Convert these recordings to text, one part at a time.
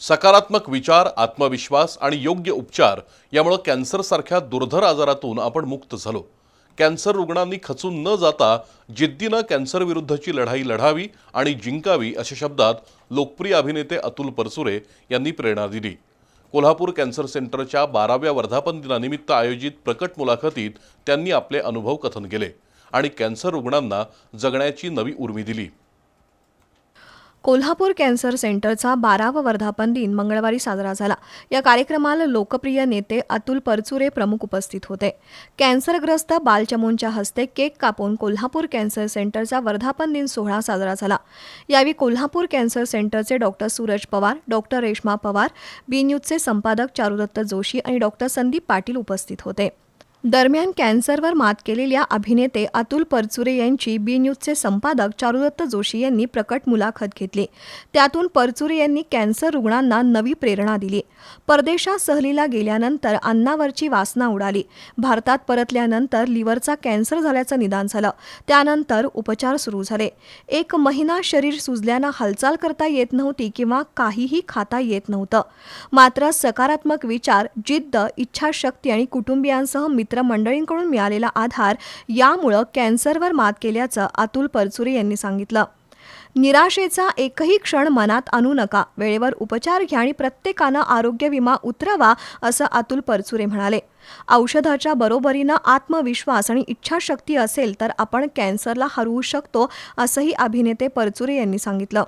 सकारात्मक विचार आत्मविश्वास आणि योग्य उपचार यामुळे कॅन्सरसारख्या दुर्धर आजारातून आपण मुक्त झालो. कॅन्सर रुग्णांनी खचून न जाता जिद्दीनं कॅन्सरविरुद्धची लढाई लढावी आणि जिंकावी अशा शब्दात लोकप्रिय अभिनेते अतुल परसुरे यांनी प्रेरणा दिली. कोल्हापूर कॅन्सर सेंटरच्या बाराव्या वर्धापन दिनानिमित्त आयोजित प्रकट मुलाखतीत त्यांनी आपले अनुभव कथन केले आणि कॅन्सर रुग्णांना जगण्याची नवी उर्मी दिली. कोल्हापूर कॅन्सर सेंटरचा बारावा वर्धापन दिन मंगळवारी साजरा झाला. या कार्यक्रमाला लोकप्रिय नेते अतुल परचुरे प्रमुख उपस्थित होते. कॅन्सरग्रस्त बालचमूंच्या हस्ते केक कापून कोल्हापूर कॅन्सर सेंटरचा वर्धापन दिन सोहळा साजरा झाला. यावेळी कोल्हापूर कॅन्सर सेंटरचे doctor Suraj Pawar doctor Reshma Pawar B न्यूजचे संपादक चारुदत्त जोशी आणि डॉक्टर संदीप पाटील उपस्थित होते. दरम्यान कॅन्सरवर मात केलेल्या अभिनेते अतुल परचुरे यांची बी न्यूजचे संपादक चारुदत्त जोशी यांनी प्रकट मुलाखत घेतली. त्यातून परचुरे यांनी कॅन्सर रुग्णांना नवी प्रेरणा दिली. परदेशात सहलीला गेल्यानंतर अन्नावरची वासना उडाली. भारतात परतल्यानंतर लिव्हरचा कॅन्सर झाल्याचं निदान झालं. त्यानंतर उपचार सुरू झाले. एक महिना शरीर सुजल्यानं हालचाल करता येत नव्हती किंवा काहीही खाता येत नव्हतं. मात्र सकारात्मक विचार जिद्द इच्छाशक्ती आणि कुटुंबियांसह मित्रमंडळींकडून मिळालेला आधार यामुळं कॅन्सरवर मात केल्याचं अतुल परचुरे यांनी सांगितलं. निराशेचा एकही क्षण मनात आणू नका. वेळेवर उपचार घ्या आणि प्रत्येकानं आरोग्य विमा उतरवा असं अतुल परचुरे म्हणाले. औषधाच्या बरोबरीनं आत्मविश्वास आणि इच्छाशक्ती असेल तर आपण कॅन्सरला हरवू शकतो असंही अभिनेते परचुरे यांनी सांगितलं.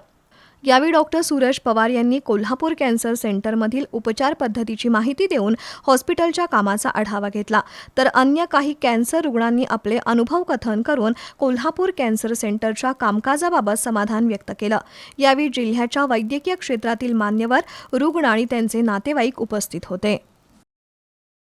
यावेळी डॉक्टर सूरज पवार यांनी कोल्हापूर कॅन्सर सेंटरमधील उपचार पद्धतीची माहिती देऊन हॉस्पिटलच्या कामाचा आढावा घेतला. तर अन्य काही कॅन्सर रुग्णांनी आपले अनुभव कथन करून कोल्हापूर कॅन्सर सेंटरच्या कामकाजाबाबत समाधान व्यक्त केलं. यावेळी जिल्ह्याच्या वैद्यकीय क्षेत्रातील मान्यवर रुग्ण आणि त्यांचे नातेवाईक उपस्थित होते.